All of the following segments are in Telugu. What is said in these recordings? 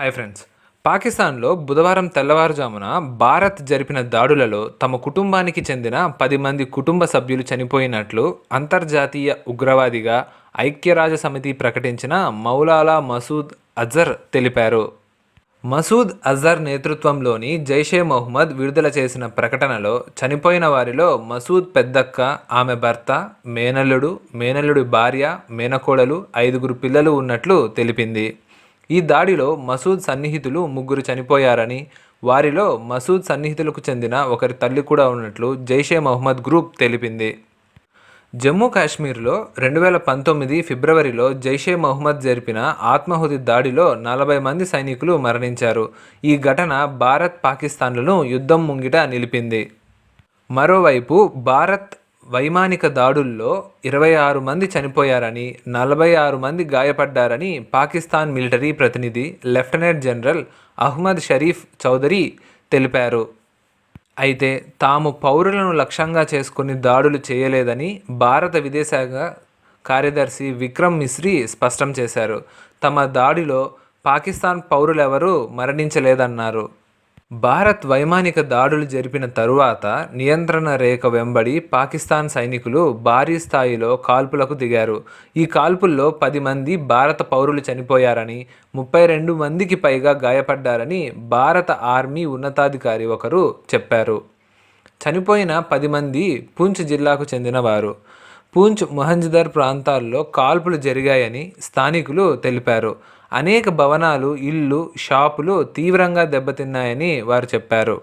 Hi friends. పాకిస్తాన్లో బుధవారం తెల్లవారుజామున భారత్ జరిపిన దాడులలో తమ కుటుంబానికి చెందిన పది మంది కుటుంబ సభ్యులు చనిపోయినట్లు అంతర్జాతీయ ఉగ్రవాదిగా ఐక్యరాజ్య సమితి ప్రకటించిన మౌలాలా మసూద్ అజర్ తెలిపారు. మసూద్ అజర్ నేతృత్వంలోని జైషే మొహమ్మద్ విడుదల చేసిన ప్రకటనలో చనిపోయిన వారిలో మసూద్ పెద్దక్క ఆమె భర్త మేనల్లుడు మేనల్లుడి భార్య మేనకోడలు ఐదుగురు పిల్లలు ఉన్నట్లు తెలిపింది. ఈ దాడిలో మసూద్ సన్నిహితులు ముగ్గురు చనిపోయారని వారిలో మసూద్ సన్నిహితులకు చెందిన ఒకరి తల్లి కూడా ఉన్నట్లు జైషే మహమ్మద్ గ్రూప్ తెలిపింది. జమ్మూ కాశ్మీర్లో రెండు వేల పంతొమ్మిది ఫిబ్రవరిలో జైషే మహమ్మద్ జరిపిన ఆత్మాహుతి దాడిలో నలభై మంది సైనికులు మరణించారు. ఈ ఘటన భారత్ పాకిస్తాన్లను యుద్ధం ముంగిట నిలిపింది. మరోవైపు భారత్ వైమానిక దాడుల్లో ఇరవై ఆరు మంది చనిపోయారని నలభై ఆరు మంది గాయపడ్డారని పాకిస్తాన్ మిలిటరీ ప్రతినిధి లెఫ్టినెంట్ జనరల్ అహ్మద్ షరీఫ్ చౌదరి తెలిపారు. అయితే తాము పౌరులను లక్ష్యంగా చేసుకుని దాడులు చేయలేదని భారత విదేశాంగ కార్యదర్శి విక్రమ్ మిశ్రీ స్పష్టం చేశారు. తమ దాడిలో పాకిస్తాన్ పౌరులెవరూ మరణించలేదన్నారు. భారత్ వైమానిక దాడులు జరిపిన తరువాత నియంత్రణ రేఖ వెంబడి పాకిస్తాన్ సైనికులు భారీ స్థాయిలో కాల్పులకు దిగారు. ఈ కాల్పుల్లో పది మంది భారత పౌరులు చనిపోయారని ముప్పై రెండు మందికి పైగా గాయపడ్డారని భారత ఆర్మీ ఉన్నతాధికారి ఒకరు చెప్పారు. చనిపోయిన పది మంది పూంచ్ జిల్లాకు చెందినవారు. పూంచ్ మొహంజదర్ ప్రాంతాల్లో కాల్పులు జరిగాయని స్థానికులు తెలిపారు. అనేక భవనాలు ఇళ్ళు షాపులు తీవ్రంగా దెబ్బతిన్నాయని వారు చెప్పారు.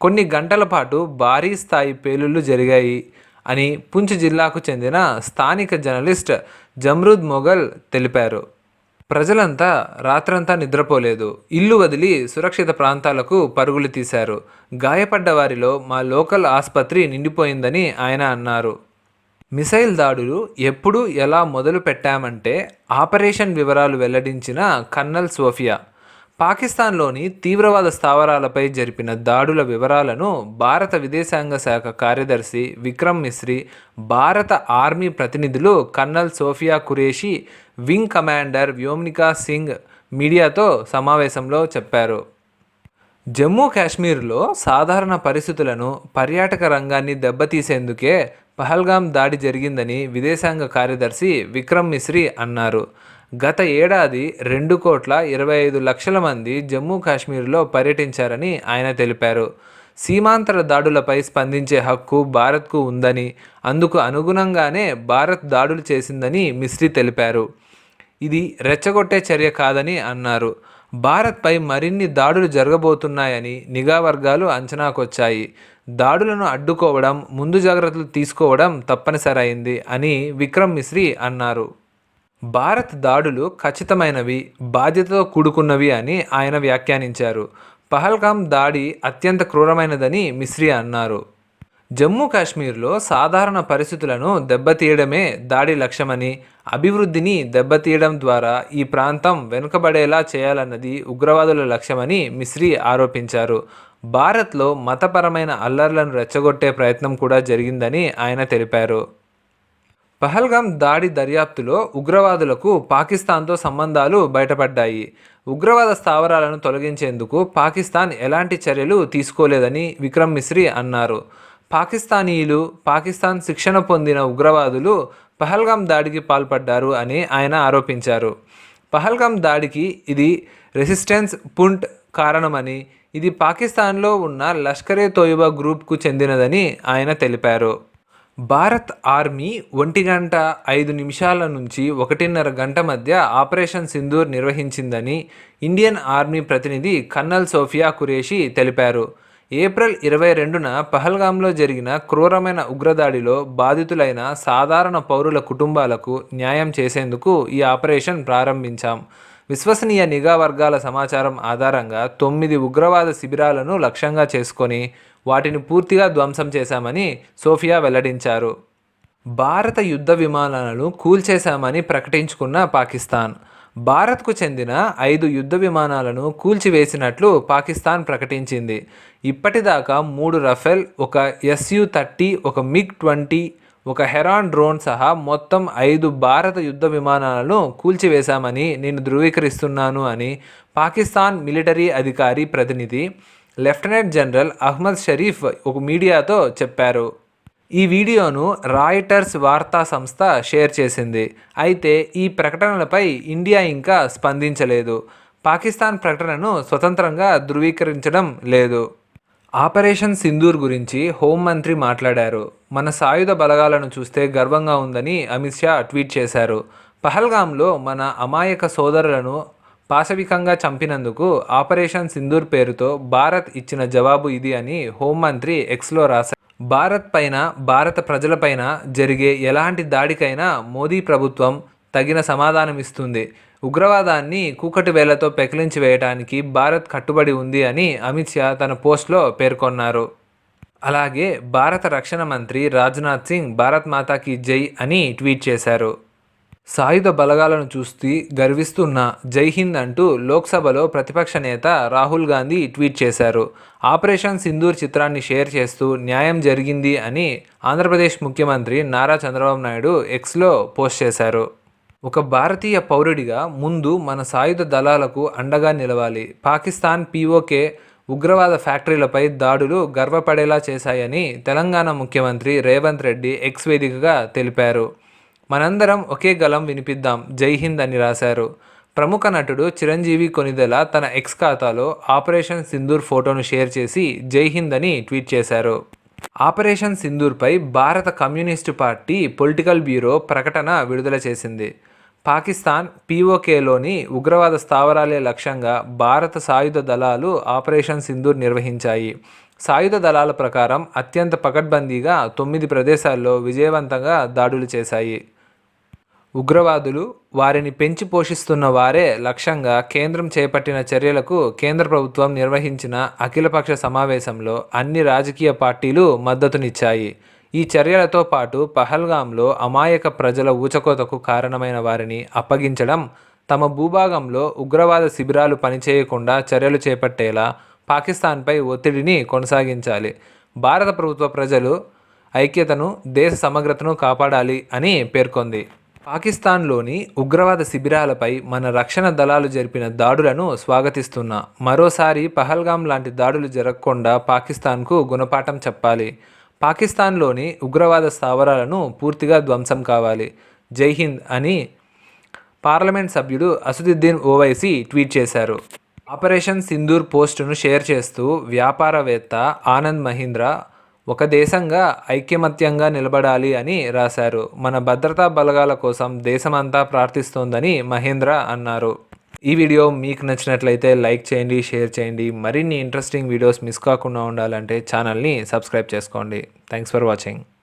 కొన్ని గంటల పాటు భారీ స్థాయి పేలుళ్ళు జరిగాయి అని పుంచ్ జిల్లాకు చెందిన స్థానిక జర్నలిస్ట్ జమ్రూద్ మొఘల్ తెలిపారు. ప్రజలంతా రాత్రంతా నిద్రపోలేదు. ఇల్లు వదిలి సురక్షిత ప్రాంతాలకు పరుగులు తీశారు. గాయపడ్డ వారిలో మా లోకల్ ఆసుపత్రి నిండిపోయిందని ఆయన అన్నారు. మిసైల్ దాడులు ఎప్పుడు ఎలా మొదలు పెట్టామంటే ఆపరేషన్ వివరాలు వెల్లడించిన కర్నల్ సోఫియా. పాకిస్తాన్లోని తీవ్రవాద స్థావరాలపై జరిపిన దాడుల వివరాలను భారత విదేశాంగ శాఖ కార్యదర్శి విక్రమ్ మిశ్రీ భారత ఆర్మీ ప్రతినిధులు colonel Sofiya Qureshi wing commander Vyomika Singh మీడియాతో సమావేశంలో చెప్పారు. జమ్మూ కాశ్మీర్లో సాధారణ పరిస్థితులను పర్యాటక రంగాన్ని దెబ్బతీసేందుకే పహల్గాం దాడి జరిగిందని విదేశాంగ కార్యదర్శి విక్రమ్ మిశ్రీ అన్నారు. గత ఏడాది రెండు కోట్ల ఇరవై ఐదు లక్షల మంది జమ్మూ కాశ్మీర్లో పర్యటించారని ఆయన తెలిపారు. సీమాంతర దాడులపై స్పందించే హక్కు భారత్కు ఉందని అందుకు అనుగుణంగానే భారత్ దాడులు చేసిందని మిశ్రీ తెలిపారు. ఇది రెచ్చగొట్టే చర్య కాదని అన్నారు. భారత్పై మరిన్ని దాడులు జరగబోతున్నాయని నిఘా వర్గాలు అంచనాకొచ్చాయి. దాడులను అడ్డుకోవడం ముందు జాగ్రత్తలు తీసుకోవడం తప్పనిసరైంది అని విక్రమ్ మిశ్రీ అన్నారు. భారత్ దాడులు ఖచ్చితమైనవి బాధ్యతతో కూడుకున్నవి అని ఆయన వ్యాఖ్యానించారు. పహల్గాం దాడి అత్యంత క్రూరమైనదని మిశ్రీ అన్నారు. జమ్మూ కాశ్మీర్లో సాధారణ పరిస్థితులను దెబ్బతీయడమే దాడి లక్ష్యమని అభివృద్ధిని దెబ్బతీయడం ద్వారా ఈ ప్రాంతం వెనుకబడేలా చేయాలన్నది ఉగ్రవాదుల లక్ష్యమని మిశ్రీ ఆరోపించారు. భారత్లో మతపరమైన అల్లర్లను రెచ్చగొట్టే ప్రయత్నం కూడా జరిగిందని ఆయన తెలిపారు. పహల్గాం దాడి దర్యాప్తులో ఉగ్రవాదులకు పాకిస్తాన్తో సంబంధాలు బయటపడ్డాయి. ఉగ్రవాద స్థావరాలను తొలగించేందుకు పాకిస్తాన్ ఎలాంటి చర్యలు తీసుకోలేదని విక్రమ్ మిశ్రీ అన్నారు. పాకిస్తానీయులు పాకిస్తాన్ శిక్షణ పొందిన ఉగ్రవాదులు పహల్గాం దాడికి పాల్పడ్డారు అని ఆయన ఆరోపించారు. పహల్గాం దాడికి ఇది రెసిస్టెన్స్ పుంట్ కారణమని ఇది పాకిస్తాన్లో ఉన్న లష్కరే తోయిబా గ్రూప్కు చెందినదని ఆయన తెలిపారు. భారత్ ఆర్మీ ఒంటి గంట ఐదు నిమిషాల నుంచి ఒకటిన్నర గంట మధ్య ఆపరేషన్ సింధూర్ నిర్వహించిందని ఇండియన్ ఆర్మీ ప్రతినిధి కన్నల్ సోఫియా కురేషి తెలిపారు. ఏప్రిల్ ఇరవై రెండున పహల్గాంలో జరిగిన క్రూరమైన ఉగ్రదాడిలో బాధితులైన సాధారణ పౌరుల కుటుంబాలకు న్యాయం చేసేందుకు ఈ ఆపరేషన్ ప్రారంభించాం. విశ్వసనీయ నిఘా వర్గాల సమాచారం ఆధారంగా తొమ్మిది ఉగ్రవాద శిబిరాలను లక్ష్యంగా చేసుకొని వాటిని పూర్తిగా ధ్వంసం చేశామని సోఫియా వెల్లడించారు. భారత యుద్ధ విమానాలను కూల్చేశామని ప్రకటించుకున్న పాకిస్తాన్. భారత్కు చెందిన ఐదు యుద్ధ విమానాలను కూల్చివేసినట్లు పాకిస్తాన్ ప్రకటించింది. ఇప్పటిదాకా మూడు రఫెల్ ఒక ఎస్యు థర్టీ ఒక మిగ్ ట్వంటీ ఒక హెరాన్ డ్రోన్ సహా మొత్తం ఐదు భారత యుద్ధ విమానాలను కూల్చివేశామని నేను ధృవీకరిస్తున్నాను అని పాకిస్తాన్ మిలిటరీ అధికారి ప్రతినిధి లెఫ్టినెంట్ జనరల్ అహ్మద్ షరీఫ్ ఒక మీడియాతో చెప్పారు. ఈ వీడియోను రాయిటర్స్ వార్తా సంస్థ షేర్ చేసింది. అయితే ఈ ప్రకటనలపై ఇండియా ఇంకా స్పందించలేదు. పాకిస్తాన్ ప్రకటనను స్వతంత్రంగా ధృవీకరించడం లేదు. ఆపరేషన్ సింధూర్ గురించి హోంమంత్రి మాట్లాడారు. మన సాయుధ బలగాలను చూస్తే గర్వంగా ఉందని అమిత్ షా ట్వీట్ చేశారు. పహల్గాంలో మన అమాయక సోదరులను పాశవికంగా చంపినందుకు ఆపరేషన్ సింధూర్ పేరుతో భారత్ ఇచ్చిన జవాబు ఇది అని హోంమంత్రి ఎక్స్లో రాశారు. భారత్ పైన భారత ప్రజలపైన జరిగే ఎలాంటి దాడికైనా మోదీ ప్రభుత్వం తగిన సమాధానం ఇస్తుంది. ఉగ్రవాదాన్ని కూకటి వేళ్ళతో పెకిలించి వేయడానికి భారత్ కట్టుబడి ఉంది అని అమిత్ షా తన పోస్ట్లో పేర్కొన్నారు. అలాగే భారత రక్షణ మంత్రి రాజ్నాథ్ సింగ్ భారత్ మాతాకి జై అని ట్వీట్ చేశారు. సాయుధ బలగాలను చూస్తూ గర్విస్తున్న జై హింద్ అంటూ లోక్సభలో ప్రతిపక్ష నేత రాహుల్ గాంధీ ట్వీట్ చేశారు. ఆపరేషన్ సింధూర్ చిత్రాన్ని షేర్ చేస్తూ న్యాయం జరిగింది అని ఆంధ్రప్రదేశ్ ముఖ్యమంత్రి నారా చంద్రబాబు నాయుడు ఎక్స్లో పోస్ట్ చేశారు. ఒక భారతీయ పౌరుడిగా ముందు మన సాయుధ దళాలకు అండగా నిలవాలి. పాకిస్తాన్ పీఓకే ఉగ్రవాద ఫ్యాక్టరీలపై దాడులు గర్వపడేలా చేశాయని తెలంగాణ ముఖ్యమంత్రి రేవంత్ రెడ్డి ఎక్స్ వేదికగా తెలిపారు. మనందరం ఒకే గలం వినిపిద్దాం. జై హింద్ అని రాశారు. ప్రముఖ నటుడు చిరంజీవి కొనిదెల తన ఎక్స్ ఖాతాలో ఆపరేషన్ సింధూర్ ఫోటోను షేర్ చేసి జై హింద్ అని ట్వీట్ చేశారు. ఆపరేషన్ సింధూర్పై భారత కమ్యూనిస్టు పార్టీ పొలిటికల్ బ్యూరో ప్రకటన విడుదల చేసింది. పాకిస్తాన్ పీఓకేలోని ఉగ్రవాద స్థావరాలే లక్ష్యంగా భారత సాయుధ దళాలు ఆపరేషన్ సింధూర్ నిర్వహించాయి. సాయుధ దళాల ప్రకారం అత్యంత పకడ్బందీగా తొమ్మిది ప్రదేశాల్లో విజయవంతంగా దాడులు చేశాయి. ఉగ్రవాదులు వారిని పెంచి పోషిస్తున్న వారే లక్ష్యంగా కేంద్రం చేపట్టిన చర్యలకు కేంద్ర ప్రభుత్వం నిర్వహించిన అఖిలపక్ష సమావేశంలో అన్ని రాజకీయ పార్టీలు మద్దతునిచ్చాయి. ఈ చర్యలతో పాటు పహల్గాంలో అమాయక ప్రజల ఊచకోతకు కారణమైన వారిని అప్పగించడం తమ భూభాగంలో ఉగ్రవాద శిబిరాలు పనిచేయకుండా చర్యలు చేపట్టేలా పాకిస్తాన్పై ఒత్తిడిని కొనసాగించాలి. భారత ప్రభుత్వ ప్రజలు ఐక్యతను దేశ సమగ్రతను కాపాడాలి అని పేర్కొంది. పాకిస్తాన్లోని ఉగ్రవాద శిబిరాలపై మన రక్షణ దళాలు జరిపిన దాడులను స్వాగతిస్తున్నా మరోసారి పహల్గాం లాంటి దాడులు జరగకుండా పాకిస్తాన్కు గుణపాఠం చెప్పాలి. పాకిస్తాన్లోని ఉగ్రవాద స్థావరాలను పూర్తిగా ధ్వంసం కావాలి. జై హింద్ అని పార్లమెంట్ సభ్యుడు అసదుద్దీన్ ఓవైసీ ట్వీట్ చేశారు. ఆపరేషన్ సింధూర్ పోస్టును షేర్ చేస్తూ వ్యాపారవేత్త ఆనంద్ మహీంద్రా ఒక దేశంగా ఐక్యమత్యంగా నిలబడాలి అని రాశారు. మన భద్రతా బలగాల కోసం దేశమంతా ప్రార్థిస్తోందని మహేంద్ర అన్నారు. ఈ వీడియో మీకు నచ్చినట్లయితే లైక్ చేయండి షేర్ చేయండి. మరిన్ని ఇంట్రెస్టింగ్ వీడియోస్ మిస్ కాకుండా ఉండాలంటే ఛానల్ని సబ్స్క్రైబ్ చేసుకోండి. Thanks for watching